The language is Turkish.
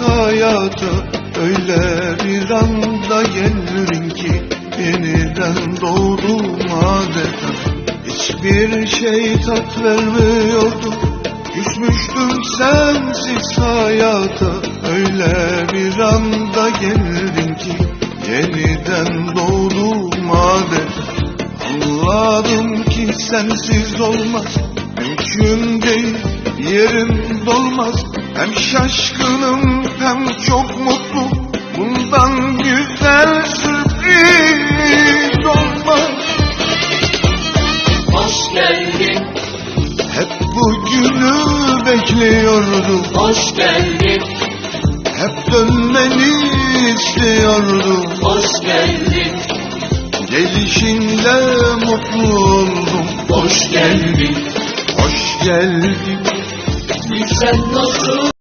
hayata Öyle bir anda geldin ki Yeniden doğdum adeta. Hiçbir şey tat vermiyordu Küsmüştüm sensiz hayata. Öyle bir anda geldin ki Yeniden doğdum adeta. Anladım ki sensiz olmaz Mümkün değil yerim dolmaz Hem şaşkınım hem çok mutlu. Bundan güzel sürpriz olmaz. Hoş geldin, Hep bu günü bekliyordum. Hoş geldin, Hep dönmeni istiyordum. Hoş geldin, Gelişinle mutlu oldum. Hoş geldin. Hoş geldin 女神都输。